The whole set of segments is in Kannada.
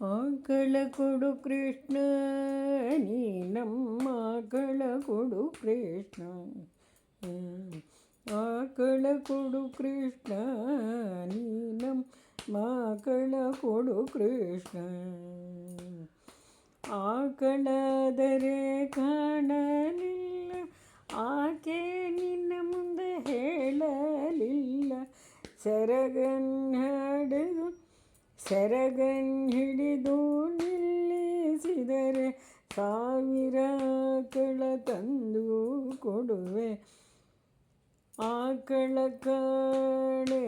ಆಕಳ ಕೊಡು ಕೃಷ್ಣ ನೀ ನಮ್ಮ ಆಕಳ ಕೊಡು ಕೃಷ್ಣ ಆಕಳ ಕೊಡು ಕೃಷ್ಣ ನೀ ನಮ್ಮ ಆಕಳ ಕೊಡು ಕೃಷ್ಣ ಆಕಳಾದರೆ ಕಾಣಲಿಲ್ಲ ಆಕೆ ನಿನ್ನ ಮುಂದೆ ಹೇಳಲಿಲ್ಲ ಸೆರಗನ್ನಡೆದು ಸೆರಗನ್ ಹಿಡಿದು ನಿಲ್ಲಿಸಿದರೆ ಸಾವಿರ ಆಕಳ ತಂದು ಕೊಡುವೆ. ಆಕಳ ಕಾಣೆ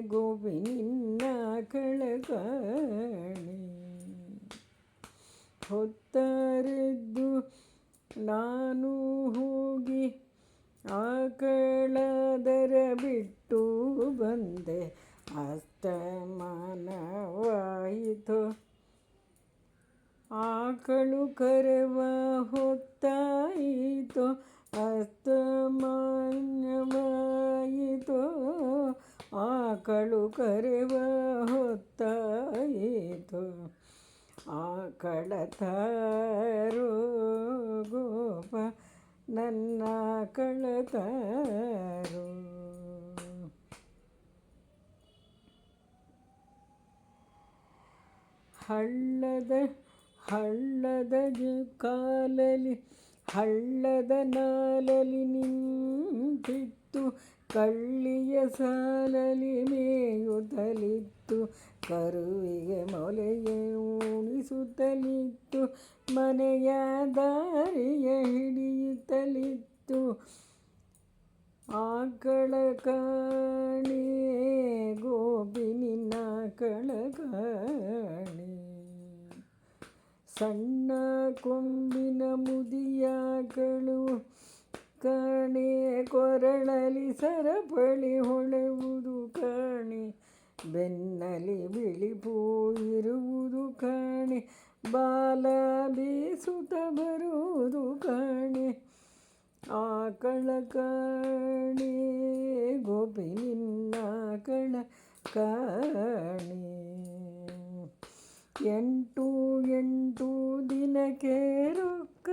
ಗೋಪಿ ನಿನ್ನ ಆಕಳ ಕಾಣೆ ಹೊತ್ತರೆದ್ದು ನಾನು ಹೋಗಿ ಆಕಳದರ ಬಿಟ್ಟು ಬಂದೆ. ಅಸ್ತಮಾನವಾಯಿತು. ಆಕಳು ಕರೆವ ಹೊತ್ತಾಯಿತು. ಅಸ್ತಮಾನವಾಯಿತು. ಆಕಳು ಕರೆವ ಹೊತ್ತಾಯಿತು. ಆಕಳ ಗೋಪ ನನ್ನ ಕಳತಾರೋ ಹಳ್ಳದ ಹಳ್ಳದ ಕಾಲಲಿ, ಹಳ್ಳದ ನಾಲಲಿ ನಿಂತಿತ್ತು. ಕಳ್ಳಿಯ ಸಾಲಲಿ ಮೇಯುತ್ತಲಿತ್ತು. ಕರುವಿಗೆ ಮೊಲೆಗೆ ಉಣಿಸುತ್ತಲಿತ್ತು ಮನೆಯ ದಾರಿಯ ಹಿಡಿಯುತ್ತಲಿತ್ತು. ಆಕಳ ಕಾಣಿ ಗೋಪಿ ನಿನ್ನ ಆಕಳ ಕಾಣಿ ಸಣ್ಣ ಕೊಂಬಿನ ಮುದಿಯಾಗಳು ಕಾಣೆ ಕೊರಳಲಿ ಸರಪಳಿ ಹೊಳೆವುದು ಕಾಣೆ ಬೆನ್ನಲಿ ಬಿಳಿಪು ಇರುವುದು ಕಾಣೆ, ಬಾಲ ಬೀಸುತ್ತ ಬರುವುದು ಕಾಣೆ. ಆಕಳ ಕಾಣೆ, ಗೋಪಿ ನಿನ್ನ ಆಕಳ ಕಾಣೆ. ಎಂಟು ಎಂಟು ದಿನಕ್ಕೆ ರೊಕ್ಕ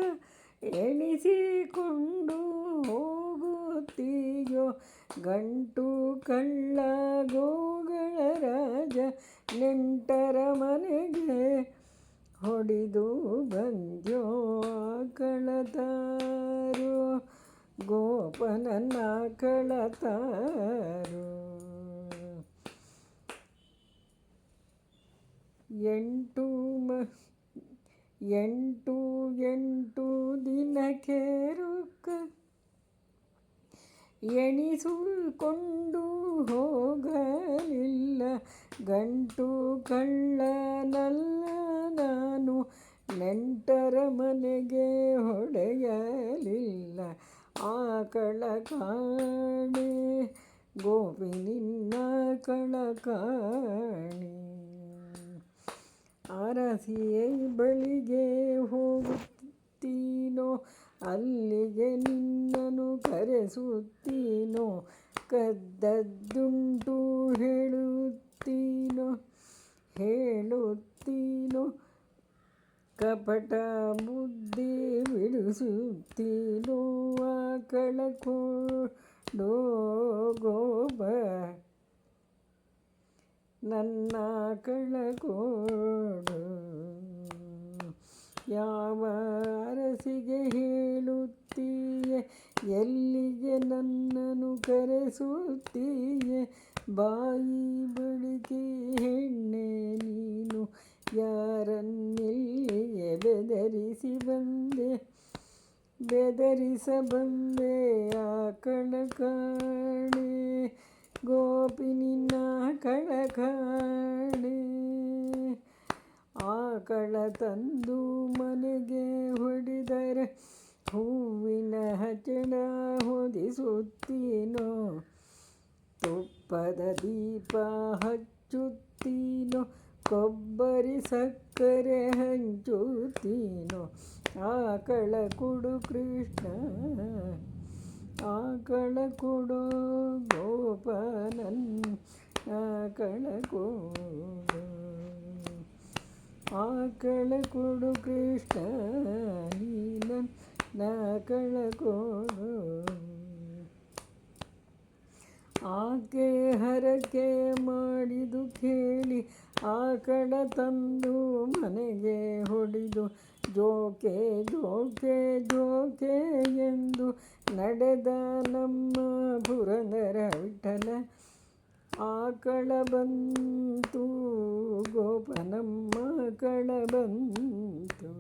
ಎಣಿಸಿಕೊಂಡು ಹೋಗುತ್ತೀಯೋ? ಗಂಟು ಕಳ್ಳ ಗೋಗಳ ರಾಜ ನೆಂಟರ ಮನೆಗೆ ಹೊಡೆದು ಬಂದ್ಯೋ ಕಳತಾರೋ ಗೋಪನನ್ನ ಕಳತಾರೋ ಎಂಟು ಮ ಎಂಟು ಎಂಟು ದಿನಕ್ಕೆ ರೊಕ್ಕ. ಎಣಿಸಿಕೊಂಡು ಹೋಗಲಿಲ್ಲ. ಗಂಟು ಕಳ್ಳನಲ್ಲ ನಾನು. ನೆಂಟರ ಮನೆಗೆ ಹೊಡೆಯಲಿಲ್ಲ. ಆಕಳ ಕಾಣೆ ಗೋಪಿ ನಿನ್ನ ಕಳ ಕಾಣೆ ಅರಸಿಯ ಬಳಿಗೆ ಹೋಗುತ್ತೀನೋ? ಅಲ್ಲಿಗೆ ನಿನ್ನನು ಕರೆಸುತ್ತೀನೋ? ಕದ್ದದ್ದುಂಟು ಹೇಳುತ್ತೀನೋ? ಹೇಳುತ್ತೀನೋ? ಕಪಟ ಬುದ್ಧಿ ಬಿಡಿಸುತ್ತೀನೋ? ಆ ಕಳಕೋ ಗೋಬ ನನ್ನ ಕಳಗೋಡು. ಯಾವ ಅರಸಿಗೆ ಹೇಳುತ್ತೀಯೆ? ಎಲ್ಲಿಗೆ ನನ್ನನ್ನು ಕರೆಸುತ್ತೀಯೆ? ಬಾಯಿ ಬಳಿಕೆ ಹೆಣ್ಣೆ ನೀನು ಯಾರನ್ನಿಲ್ಲಿಗೆ ಬೆದರಿಸಿ ಬಂದೆ, ಬೆದರಿಸ ಬಂದೆ ಆ ಕಾಣೆ ಗೋಪಿ ನಿನ್ನ ಕಳ ಕಾಣೆ ಆಕಳ ತಂದು ಮನೆಗೆ ಹೊಡೆದರೆ ಹೂವಿನ ಹಚ್ಚಣ ಹೊದಿಸುತ್ತೀನೋ? ತುಪ್ಪದ ದೀಪ ಹಚ್ಚುತ್ತೀನೋ? ಕೊಬ್ಬರಿ ಸಕ್ಕರೆ ಹಂಚುತ್ತೀನೋ? ಆಕಳ ಕೊಡು ಕೃಷ್ಣ, ಆಕಳ ಕೊಡೋ ಗೋಪಾಲನ್ ಆಕಳ ಕೊಡು ಆಕಳ ಕೊಡು ಕೃಷ್ಣ ನೀನ ನಾಕಳ ಕೊಡು ಆಕೆ ಹರಕೆ ಮಾಡಿದು ಕೇಳಿ, ಆಕಳ ತಂದು ಮನೆಗೆ ಹೊಡಿದು, ಜೋಕೆ ಜೋಕೆ ಜೋಕೆ ಎಂದು ನಡೆದ ನಮ್ಮ ಪುರಂದರ ವಿಠಲ ಆಕಳ ಬಂತು ಗೋಪನಮ್ಮ ಕಳ ಬಂತು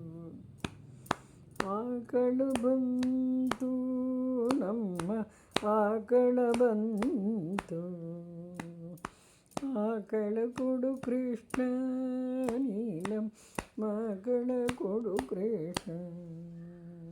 ಆಕಳು ಬಂತು ನಮ್ಮ ಆಕಳ ಬಂತು ಆಕಳ ಕೊಡು ಕೃಷ್ಣ ನೀಲಂ ಮಗಳ ಕೊಡು ಕೃಷ್ಣ